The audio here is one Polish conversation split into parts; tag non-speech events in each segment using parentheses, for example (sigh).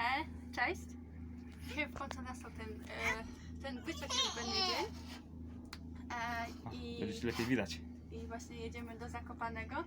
E, cześć. Dzisiaj w końcu nastał ten, e, ten wyczekiwany dzień. E, i, Będzie ci lepiej widać. I właśnie jedziemy do Zakopanego.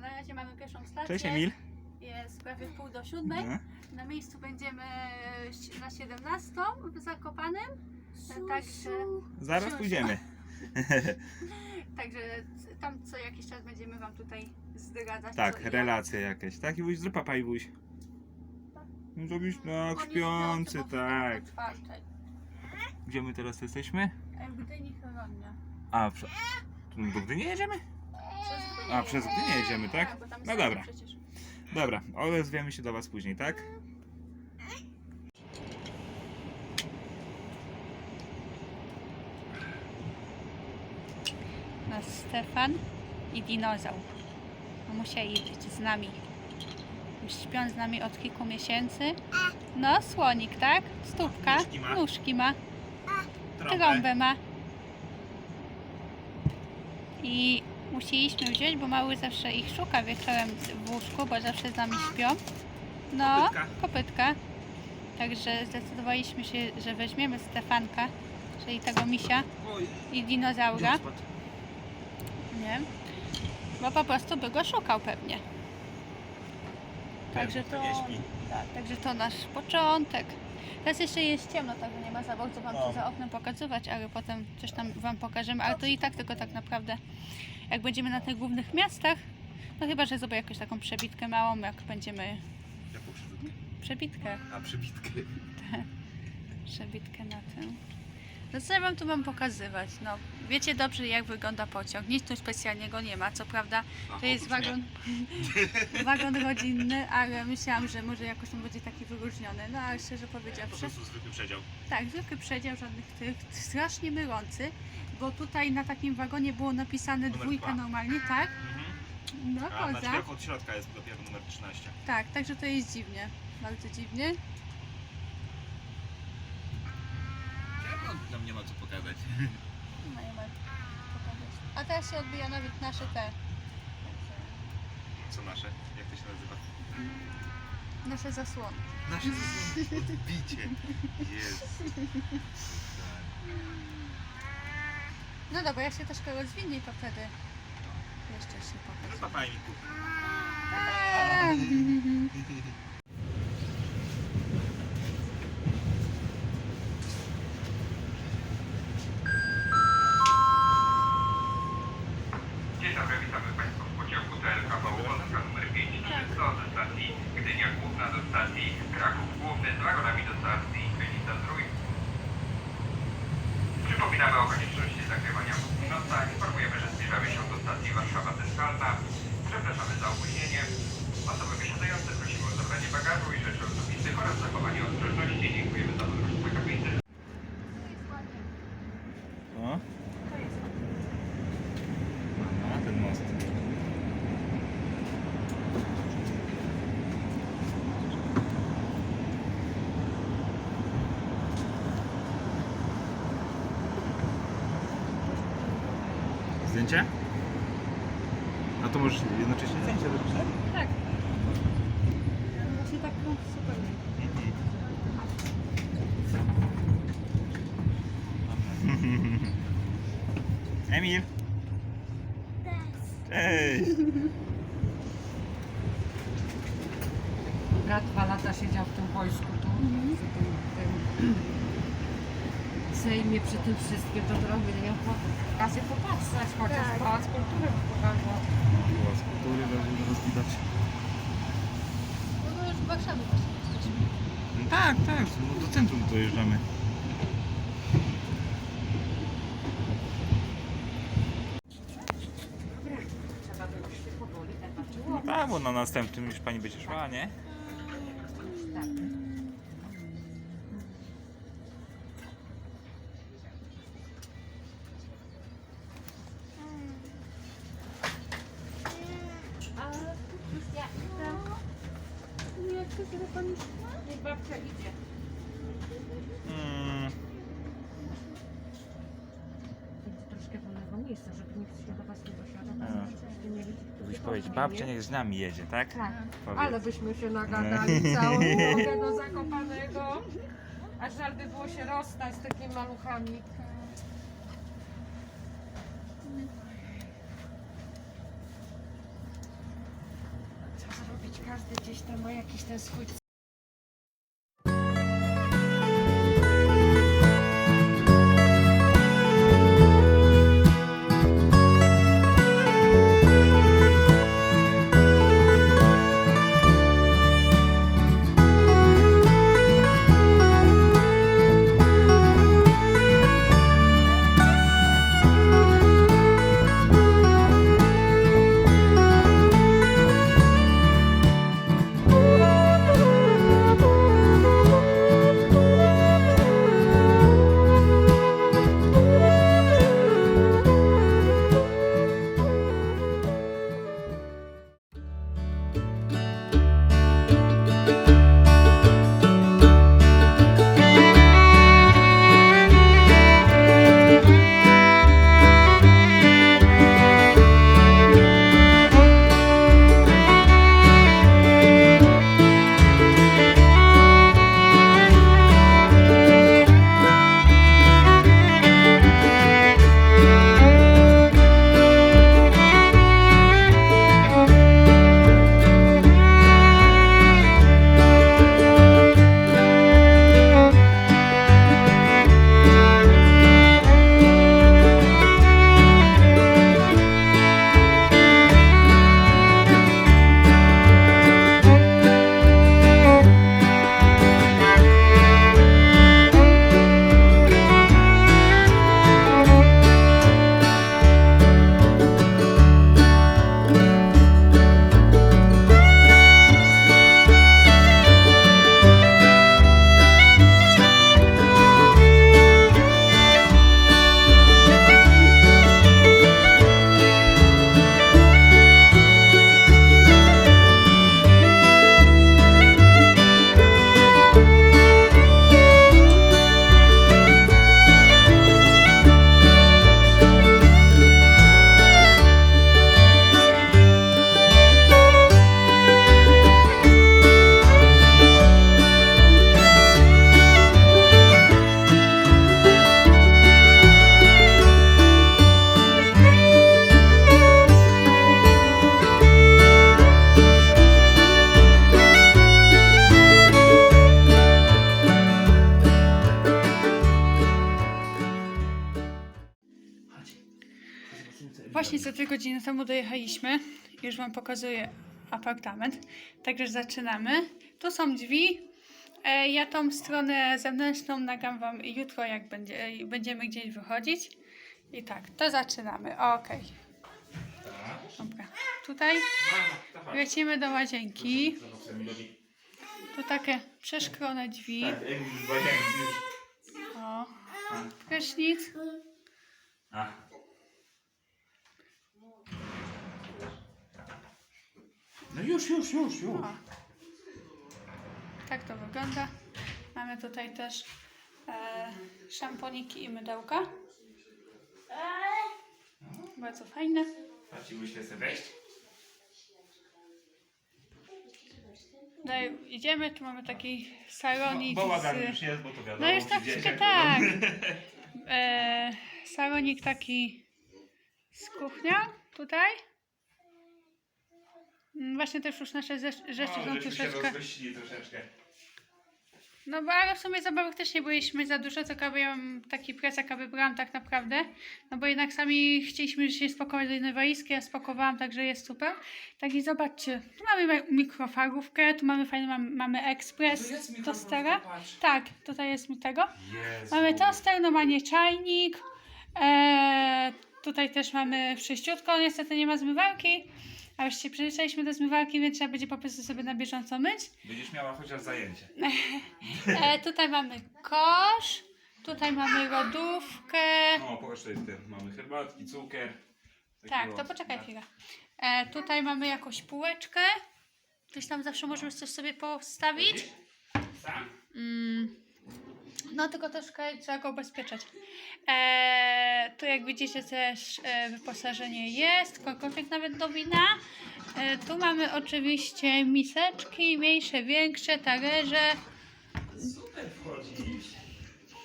Na razie mamy pierwszą stację. Cześć Emil. Jest prawie pół do siódmej. No. Na miejscu będziemy na 17 w Zakopanem. Także, Zaraz Siu, pójdziemy. (laughs) także tam co jakiś czas będziemy Wam tutaj zdradzać. Tak, co i jak. relacje jakieś. Tak, Iwuś, zrób papa Iwuś. No Zrobisz tak, śpiący, tak. Gdzie my teraz jesteśmy? E, W Gdyni Choronia. A, prze... do Gdyni jedziemy? A, przez. Gdynię jedziemy, tak? tam No dobra. Dobra, odezwiemy się do was później, tak? Nas Stefan i dinozaur. No musieli być z nami. Śpią z nami od kilku miesięcy. No, słonik, tak? Stópka. Nóżki ma. Nóżki ma. Trąbę ma. I musieliśmy wziąć, bo mały zawsze ich szuka wieczorem w łóżku, bo zawsze z nami śpią. No, Kopytka. kopytka. Także zdecydowaliśmy się, że weźmiemy Stefanka, czyli tego misia Oj, i dinozaura. spadł? Nie. Bo po prostu by go szukał pewnie. Także to, tak, także to nasz początek. Teraz jeszcze jest ciemno, także nie ma za bardzo Wam No. tu za oknem pokazywać, ale potem coś tam Wam pokażemy. Ale to i tak tylko tak naprawdę, jak będziemy na tych głównych miastach, no chyba, że zrobię jakąś taką przebitkę małą, jak będziemy... Jaką przybitkę? Przebitkę. A, przybitkę. (laughs) Przebitkę na tym. No co ja wam tu mam pokazywać? No, wiecie dobrze jak wygląda pociąg. Nic tu specjalnego nie ma. Co prawda to jest wagon, (laughs) wagon (laughs) rodzinny, ale myślałam, że może jakoś on będzie taki wyróżniony. No ale szczerze Po powiedziawszy, prostu zwykły przedział. tak, zwykły przedział żadnych tych, strasznie mylący, bo tutaj na takim wagonie było napisane Numer dwójka dwa. normalnie, tak? No A na koza. drzwiach od środka jest dopiero numer 13. Tak, także to jest dziwnie. Bardzo dziwnie. Tam nie ma co pokazać? No nie ma pokazać. A teraz się odbija nawet nasze te. Co nasze? Jak to się nazywa? Nasze zasłony. Nasze zasłony. Odbicie. Jest. No dobra, jak się troszkę rozwinie, to wtedy jeszcze się pokaże. Papa Emilku. Dzień Emil! Cześć! Brat dwa lata siedział w tym wojsku tu, Mhm. przy tym, tym Sejmie, przy tym wszystkim, to zrobił, nie miał okazję popatrzeć, chociaż Tak. pałac kultury pokazał. Była z kultury, zaraz widać. No to już w Warszawie właśnie jesteśmy. No tak, tak, no do centrum dojeżdżamy. Trzeba było się powoli tak bo na następnym już pani będzie szła, nie? Babcia idzie. Mm, Będzie troszkę wolnego miejsca, żeby nikt się do was nie dosiadał. Nie kto byś się powiedzieć, babcia niech z nami jedzie, tak? Tak, Powiedz. ale byśmy się (laughs) nagadali całą drogę do Zakopanego. A żal by było się rozstać z takimi maluchami. Co zrobić? Każdy gdzieś tam ma jakiś ten swój dojechaliśmy. Już Wam pokazuję apartament. Także zaczynamy. Tu są drzwi. E, Ja tą stronę zewnętrzną nagram Wam jutro, jak będzie, będziemy gdzieś wychodzić. I tak, to zaczynamy. Okej. Dobra. Tutaj lecimy do łazienki. Tu takie przeszklone drzwi. Tak. O. Prysznic. No już, już, już, już. O. Tak to wygląda. Mamy tutaj też e, szamponiki i mydełka. Bardzo fajne. A ci myślę sobie wejść? Dalej idziemy, tu mamy taki salonik Bałagan z... już jest, bo to wiadomo. No już tak troszkę tak. (laughs) E, salonik taki z kuchnią tutaj. Mm, Właśnie też już nasze ze- rzeczy są żeśmy się troszeczkę... No bo ale w sumie zabawek też nie byliśmy za dużo, tylko ja mam taki plecak, aby brałam tak naprawdę. No bo jednak sami chcieliśmy się spakować do jednej walizki, ja spakowałam, także jest super. Tak i zobaczcie, tu mamy mi- mikrofalówkę, tu mamy fajny, mamy, mamy ekspres, tostera. Tak, tutaj jest mi tego. Jezu. Mamy toster, normalnie czajnik. Eee, tutaj też mamy wszyściutko, niestety nie ma zmywarki. A już się przyzwyczailiśmy do zmywarki, więc trzeba będzie po prostu sobie na bieżąco myć. Będziesz miała chociaż zajęcie. (laughs) E, tutaj mamy kosz, tutaj mamy lodówkę. O, pokaż to jest ten. Mamy herbatki, cukier. Tak, to poczekaj chwilę. E, tutaj mamy jakąś półeczkę. Gdzieś tam zawsze możemy coś sobie postawić. Sam? Mm. No tylko troszkę trzeba go ubezpieczać. E, tu jak widzicie też e, wyposażenie jest, kolkowiek nawet do wina. E, tu mamy oczywiście miseczki, mniejsze, większe, talerze.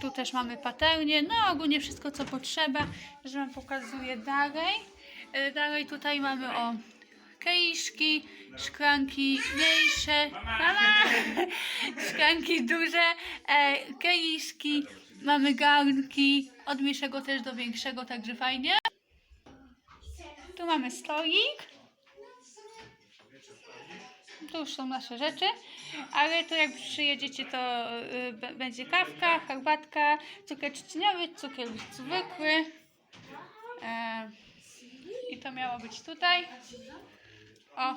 Tu też mamy patelnię, no ogólnie wszystko co potrzeba, że Wam pokazuję dalej. E, Dalej tutaj mamy o kieliszki, szklanki mniejsze, mama, (laughs) szklanki duże, e, kieliszki, mamy garnki, od mniejszego też do większego, także fajnie. Tu mamy stolik. Tu już są nasze rzeczy, ale to jak przyjedziecie, to y, będzie kawka, herbatka, cukier trzciniowy, cukier zwykły. E, I to miało być tutaj. O,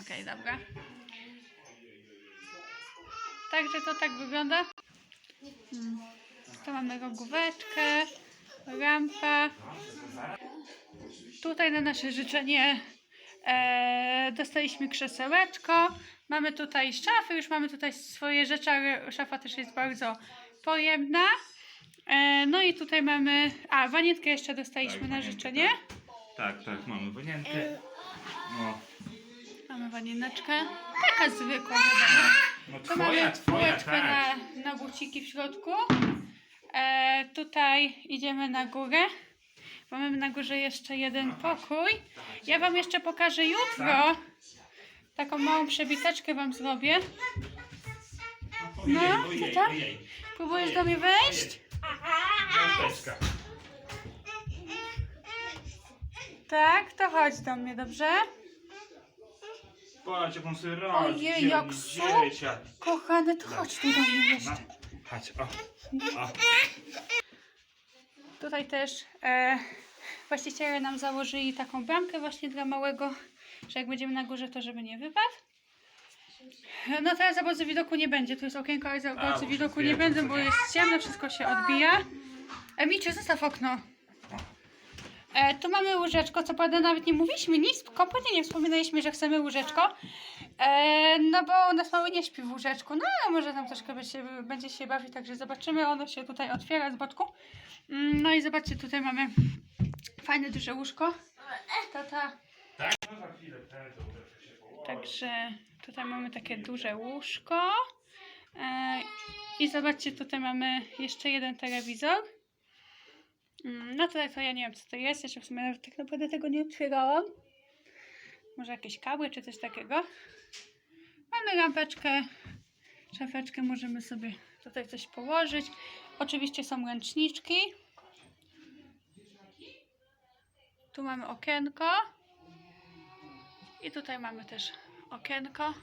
okej, dobra. Także to tak wygląda. Mm. Tu mamy rogóweczkę, rampa. Tutaj na nasze życzenie e, dostaliśmy krzesełeczko. Mamy tutaj szafy, już mamy tutaj swoje rzeczy, ale szafa też jest bardzo pojemna. E, no i tutaj mamy, a wanietkę jeszcze dostaliśmy Tak, na wanienkę, życzenie. Tak, tak, mamy wanienkę. No, Mamy wanieneczkę. Taka zwykła, no Tu twoja, mamy twoja, półeczkę tak. na, na buciki w środku. E, tutaj idziemy na górę. Mamy na górze jeszcze jeden pokój. Ja Wam jeszcze pokażę jutro. Taką małą przebiteczkę Wam zrobię. No, co tam? ojej. Próbujesz do mnie wejść? Lampeczka. Tak, to chodź do mnie, dobrze? Patrz, jak on sobie radzi. Ojej, jak dzieciak. Kochany, to chodź tu do mnie jeszcze. chodź, o. o. Tutaj też e, właściciele nam założyli taką bramkę właśnie dla małego, że jak będziemy na górze, to żeby nie wypadł. No teraz za bardzo widoku nie będzie, tu jest okienko, ale za bardzo widoku nie będę, bo jest ciemno, wszystko się odbija. Emicie, zostaw okno. E, tu mamy łóżeczko, co prawda nawet nie mówiliśmy nic, kompletnie nie wspominaliśmy, że chcemy łóżeczko. E, no bo nas mały nie śpi w łóżeczku, no ale może tam troszkę będzie, będzie się bawić, także zobaczymy. Ono się tutaj otwiera z boczku. Mm, No i zobaczcie, tutaj mamy fajne duże łóżko. Tata. Także tutaj mamy takie duże łóżko. E, I zobaczcie, tutaj mamy jeszcze jeden telewizor. Mm, No to ja nie wiem co to jest, jeszcze w sumie tak naprawdę tego nie otwierałam. Może jakieś kabły czy coś takiego. Mamy lampeczkę, szafeczkę, możemy sobie tutaj coś położyć. Oczywiście są ręczniczki. Tu mamy okienko. I tutaj mamy też okienko.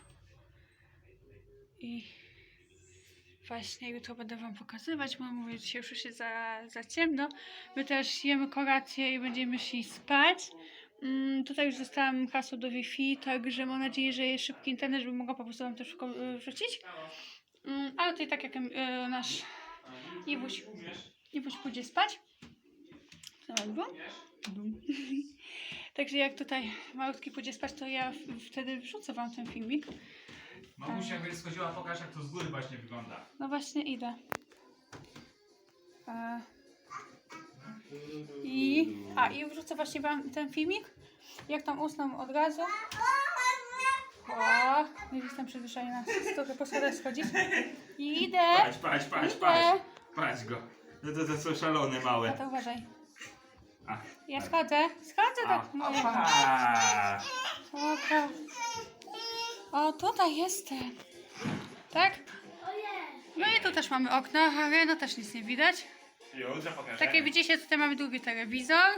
I właśnie jutro będę Wam pokazywać, bo mówię, dzisiaj już jest za, za ciemno. My też jemy kolację i będziemy szli spać. Mm, tutaj już dostałam hasło do Wi-Fi, także mam nadzieję, że jest szybki internet, żeby mogła po prostu Wam też wrzucić. Mm, ale tutaj tak jak y, nasz Iwuś, Iwuś pójdzie spać. Mam? (laughs) Bum. Także jak tutaj malutki pójdzie spać, to ja wtedy wrzucę wam ten filmik. Mamusia, jak będziesz schodziła, pokaż jak to z góry właśnie wygląda. No właśnie idę. E, I, a i wrzucę właśnie wam ten filmik. Jak tam usną od razu. O, już jestem przyzwyczajona na stopę po schodach schodzić. I idę. Patrz, patrz, patrz, patrz. Patrz go. No to, to są szalone A małe. to uważaj. A, Ja schodzę. Schodzę a, do mojego. opa. Oka. O, tutaj jestem. Tak? No i tu też mamy okno, ale no też nic nie widać. Jutro pokażemy. Tak jak widzicie, tutaj mamy długi telewizor.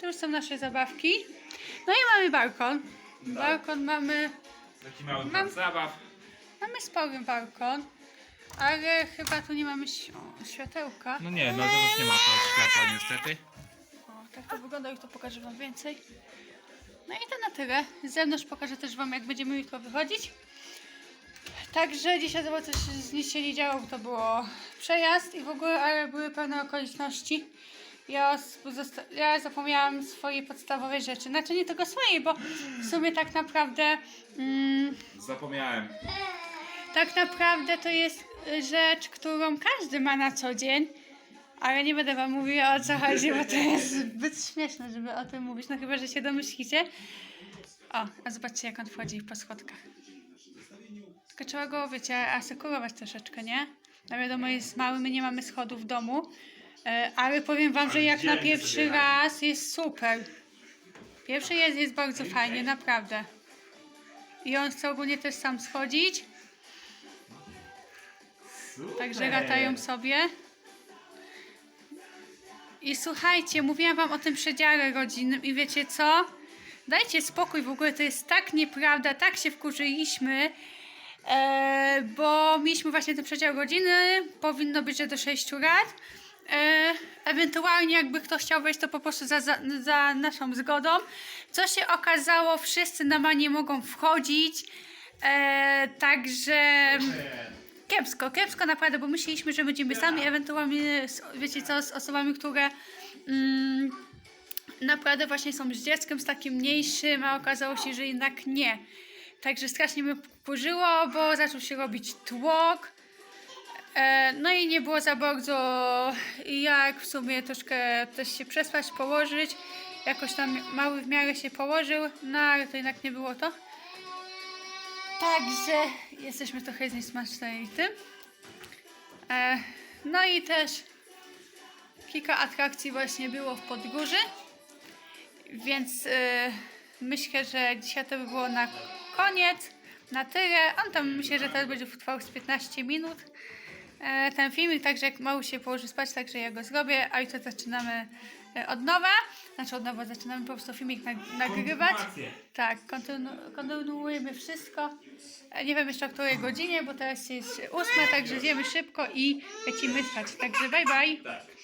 Tu już są nasze zabawki. No i mamy balkon. Balkon mamy, Taki mały Mam- plac zabaw. mamy spory balkon. Ale chyba tu nie mamy ś- o, światełka. No nie, no to już nie ma to światła niestety. O, tak to wygląda, już to pokażę wam więcej. No i to na tyle. Z zewnątrz pokażę też wam, jak będziemy jutro wychodzić. Także dzisiaj zobacz, coś z nic się nie działo, to było przejazd i w ogóle, ale były pewne okoliczności. Ja, ja zapomniałam swojej podstawowej rzeczy. Znaczy nie tylko swojej, bo w sumie tak naprawdę mm, Zapomniałem. tak naprawdę to jest rzecz, którą każdy ma na co dzień. Ale nie będę wam mówiła o co chodzi, bo to jest zbyt śmieszne, żeby o tym mówić. No chyba, że się domyślicie. O, a zobaczcie jak on wchodzi po schodkach. Tylko trzeba go, wiecie, asekurować troszeczkę, nie? No wiadomo, jest mały, my nie mamy schodów w domu. E, ale powiem wam, że jak na pierwszy raz jest super. Pierwszy jest, jest bardzo fajnie, naprawdę. I on chce ogólnie też sam schodzić, także latają sobie. I słuchajcie, mówiłam wam o tym przedziale rodzinnym i wiecie co? Dajcie spokój, w ogóle to jest tak nieprawda, tak się wkurzyliśmy, e, bo mieliśmy właśnie ten przedział rodziny, powinno być, że do 6 lat. E, ewentualnie jakby ktoś chciał wejść, to po prostu za, za, za naszą zgodą. Co się okazało, wszyscy na ma nie mogą wchodzić, e, także... Kiepsko, kiepsko naprawdę, bo myśleliśmy, że będziemy sami, ewentualnie, z, wiecie co, z osobami, które mm, naprawdę właśnie są z dzieckiem, z takim mniejszym, a okazało się, że jednak nie. Także strasznie mnie wkurzyło, bo zaczął się robić tłok. E, no i nie było za bardzo jak w sumie troszkę też się przespać, położyć. Jakoś tam mały w miarę się położył, no ale to jednak nie było to. Także jesteśmy trochę zniesmaczeni tym. E, no i też kilka atrakcji właśnie było w Podgórzy. Więc e, myślę, że dzisiaj to by było na koniec. Na tyle. On tam myślę, że teraz będzie trwał z 15 minut. E, ten filmik, także jak mały się położy spać, także ja go zrobię, a jutro zaczynamy od nowa. Znaczy od nowa zaczynamy po prostu filmik nag- nagrywać. Tak, kontynu- kontynuujemy wszystko. E, Nie wiem jeszcze o której godzinie, bo teraz jest ósma, także zjemy szybko i lecimy spać. Także bye bye. Tak.